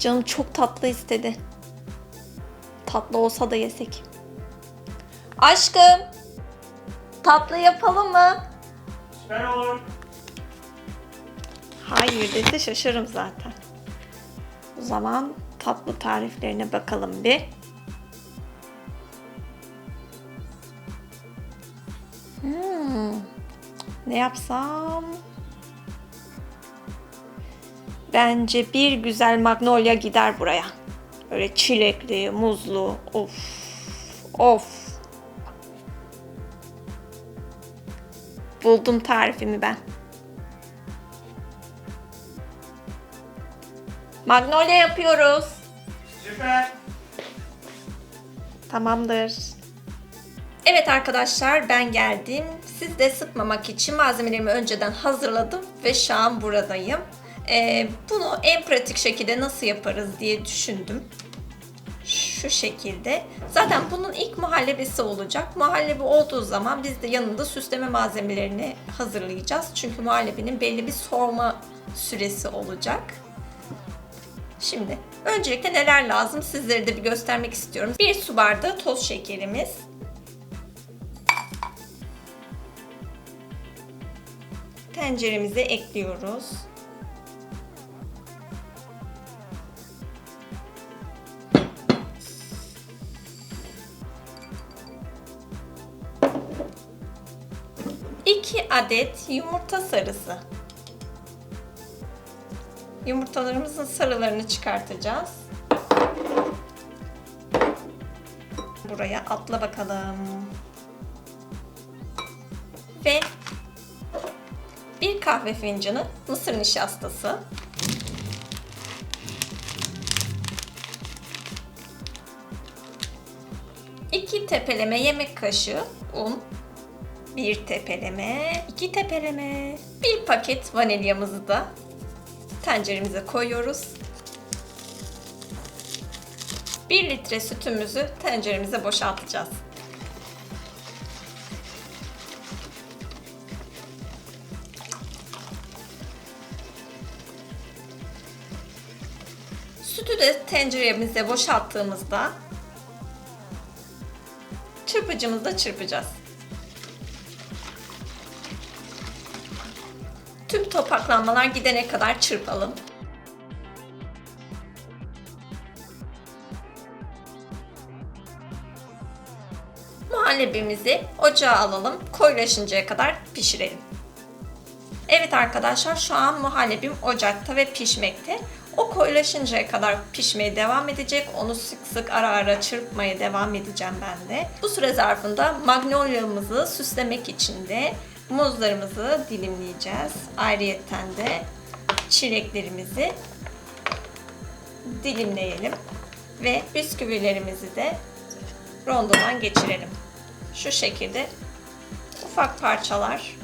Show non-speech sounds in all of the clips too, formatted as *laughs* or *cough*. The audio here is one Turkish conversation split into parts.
Canım çok tatlı istedi. Tatlı olsa da yesek. Aşkım. Tatlı yapalım mı? Süper olur. Hayır dese şaşırırım zaten. O zaman tatlı tariflerine bakalım bir. Hmm, ne yapsam? Bence bir güzel magnolia gider buraya. Böyle çilekli, muzlu. Of. Of. Buldum tarifimi ben. Magnolia yapıyoruz. Süper. Tamamdır. Evet arkadaşlar ben geldim. Siz de sıkmamak için malzemelerimi önceden hazırladım ve şu an buradayım. Ee, bunu en pratik şekilde nasıl yaparız diye düşündüm. Şu şekilde. Zaten bunun ilk muhallebisi olacak. Muhallebi olduğu zaman biz de yanında süsleme malzemelerini hazırlayacağız. Çünkü muhallebinin belli bir soğuma süresi olacak. Şimdi öncelikle neler lazım sizlere de bir göstermek istiyorum. Bir su bardağı toz şekerimiz. Tenceremize ekliyoruz. Adet yumurta sarısı. Yumurtalarımızın sarılarını çıkartacağız. Buraya atla bakalım. Ve bir kahve fincanı mısır nişastası. İki tepeleme yemek kaşığı un. Bir tepeleme, iki tepeleme. Bir paket vanilyamızı da tenceremize koyuyoruz. 1 litre sütümüzü tenceremize boşaltacağız. Sütü de tenceremize boşalttığımızda çırpıcımızda çırpacağız. Topaklanmalar gidene kadar çırpalım. Muhallebimizi ocağa alalım, koyulaşıncaya kadar pişirelim. Evet arkadaşlar şu an muhallebim ocakta ve pişmekte. O koyulaşıncaya kadar pişmeye devam edecek. Onu sık sık ara ara çırpmaya devam edeceğim ben de. Bu süre zarfında magnolia'mızı süslemek için de muzlarımızı dilimleyeceğiz. Ayrıyeten de çileklerimizi dilimleyelim. Ve bisküvilerimizi de rondodan geçirelim. Şu şekilde ufak parçalar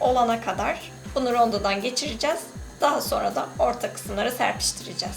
olana kadar bunu rondodan geçireceğiz. Daha sonra da orta kısımları serpiştireceğiz.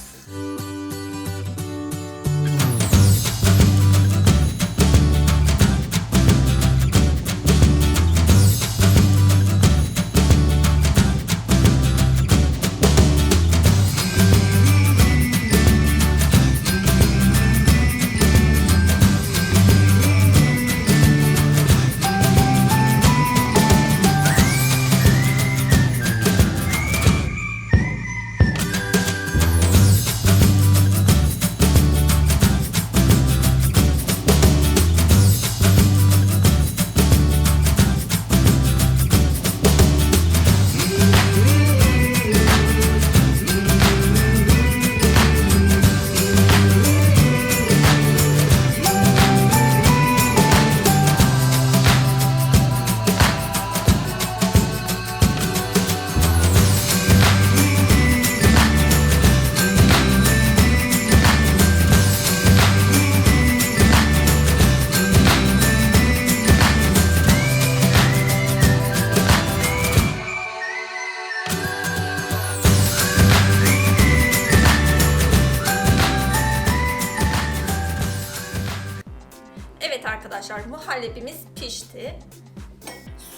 Evet arkadaşlar muhallebimiz pişti.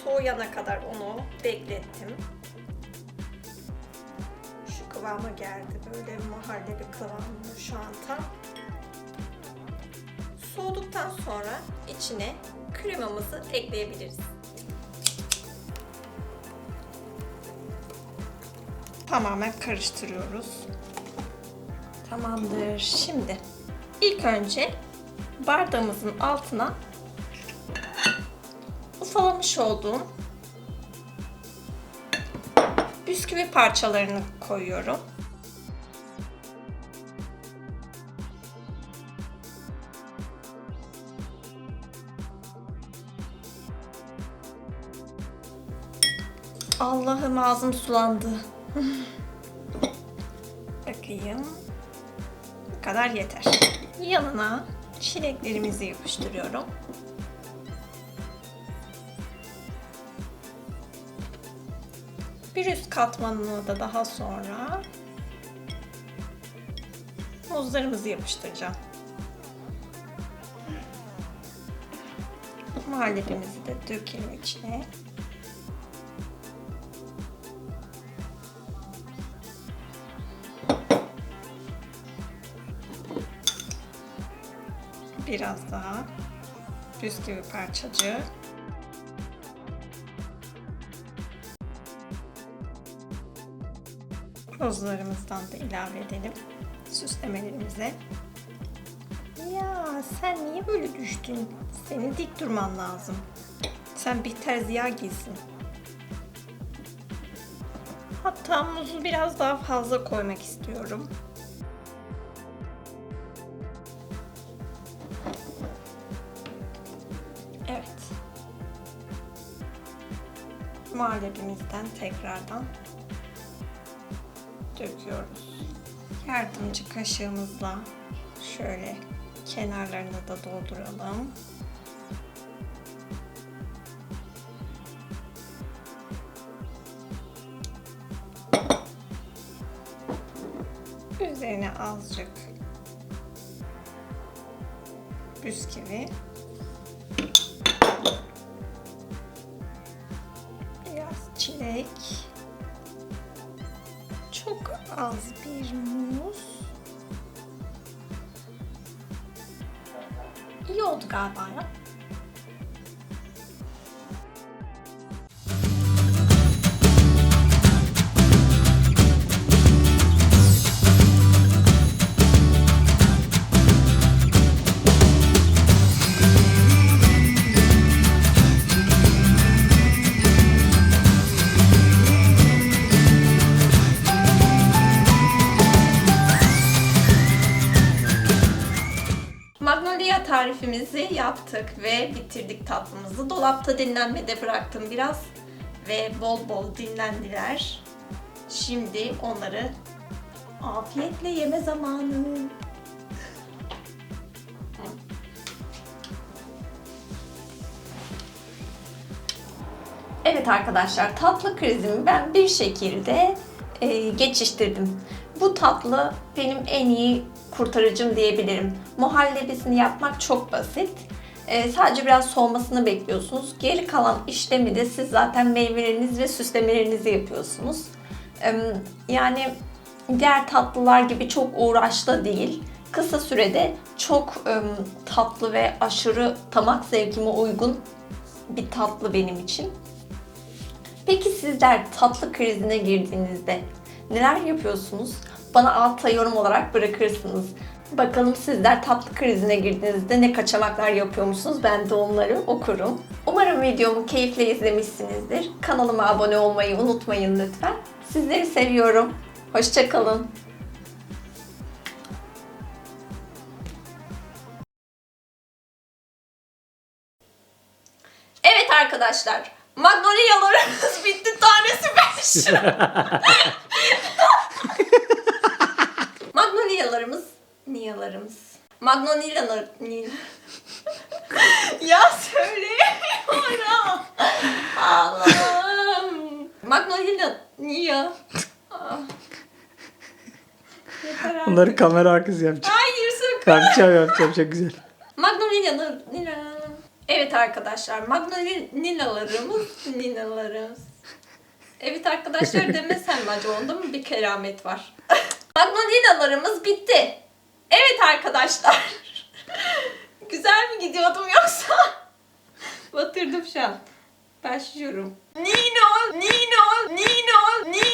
Soğuyana kadar onu beklettim. Şu kıvama geldi. Böyle mahalle bir kıvamında şu an tam. Soğuduktan sonra içine kremamızı ekleyebiliriz. Tamamen karıştırıyoruz. Tamamdır. Şimdi ilk önce bardağımızın altına ufalamış olduğum bisküvi parçalarını koyuyorum. Allah'ım ağzım sulandı. Bakayım. Bu kadar yeter. Yanına çileklerimizi yapıştırıyorum. Bir üst katmanını da daha sonra muzlarımızı yapıştıracağım. Muhallebimizi de dökelim içine. Biraz daha bisküvi parçacığı. Rozlarımızdan da ilave edelim süslemelerimize. Ya sen niye böyle düştün? Senin dik durman lazım. Sen bir terziye giysin. Hatta muzu biraz daha fazla koymak istiyorum. Muhallebimizden tekrardan döküyoruz. Yardımcı kaşığımızla şöyle kenarlarını da dolduralım. Üzerine azıcık bisküvi. Çilek. Çok az bir muz. Oldu galiba ya. Yaptık ve bitirdik tatlımızı. Dolapta dinlenmede bıraktım biraz ve bol bol dinlendiler. Şimdi onları afiyetle yeme zamanı. Evet arkadaşlar tatlı krizimi ben bir şekilde e, geçiştirdim. Bu tatlı benim en iyi kurtarıcım diyebilirim. Muhallebisini yapmak çok basit. E, sadece biraz soğumasını bekliyorsunuz. Geri kalan işlemi de siz zaten meyveleriniz ve süslemelerinizi yapıyorsunuz. E, yani diğer tatlılar gibi çok uğraşlı değil. Kısa sürede çok e, tatlı ve aşırı tamak zevkime uygun bir tatlı benim için. Peki sizler tatlı krizine girdiğinizde neler yapıyorsunuz? Bana altta yorum olarak bırakırsınız. Bakalım sizler tatlı krizine girdiğinizde ne kaçamaklar yapıyormuşsunuz? Ben de onları okurum. Umarım videomu keyifle izlemişsinizdir. Kanalıma abone olmayı unutmayın lütfen. Sizleri seviyorum. Hoşçakalın. Evet arkadaşlar. Magnolia'larımız *laughs* bitti. Tanesi 5 lira. *laughs* Magnolia'larımız, niyalarımız. Magnolia'lar, nil. *laughs* ya söyleyemiyorum. Allah'ım. Magnolia, niya. Ah. Yeter artık. Onları kamera arkası yapacağım. Hayır sakın. Yapacağım yapacağım çok güzel. Magnolia'lar, nila. Evet arkadaşlar, Magnolia'larımız, ninalarımız. Evet arkadaşlar *laughs* demesem mi acaba onda mı bir keramet var? *laughs* Magnolinalarımız bitti. Evet arkadaşlar. *laughs* Güzel mi gidiyordum yoksa? Batırdım şu an. Başlıyorum. Nino, Nino, Nino, Nino.